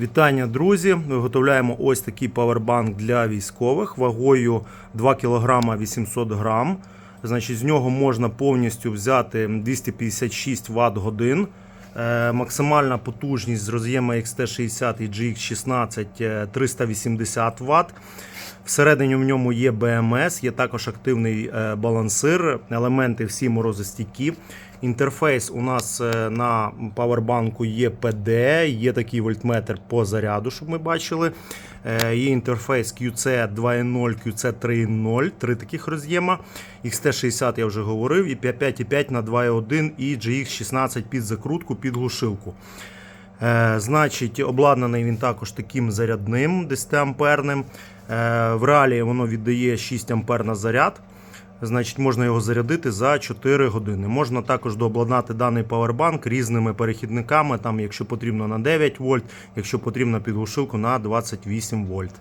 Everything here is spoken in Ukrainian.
Вітання, друзі! Виготовляємо ось такий павербанк для військових вагою 2 кг 800 г. Значить, з нього можна повністю взяти 256 Вт годин. Е, максимальна потужність з роз'єма XT60 і GX16 е, 380 Вт. Всередині в ньому є BMS, є також активний е, балансир, елементи всі морозостійкі. Інтерфейс у нас е, на павербанку є PD, є такий вольтметр по заряду, щоб ми бачили. Е, Є інтерфейс QC 2.0, QC 3.0, три таких роз'єма. XT60 я вже говорив, і 5.5 на 2.1 і GX16 під закрутку, під глушилку. Е, Значить, обладнаний він також таким зарядним 10 амперним. Е, В реалії воно віддає 6 ампер на заряд. Значить, можна його зарядити за 4 години. Можна також дообладнати даний павербанк різними перехідниками, там, якщо потрібно на 9 вольт, якщо потрібно підглушилку на 28 вольт.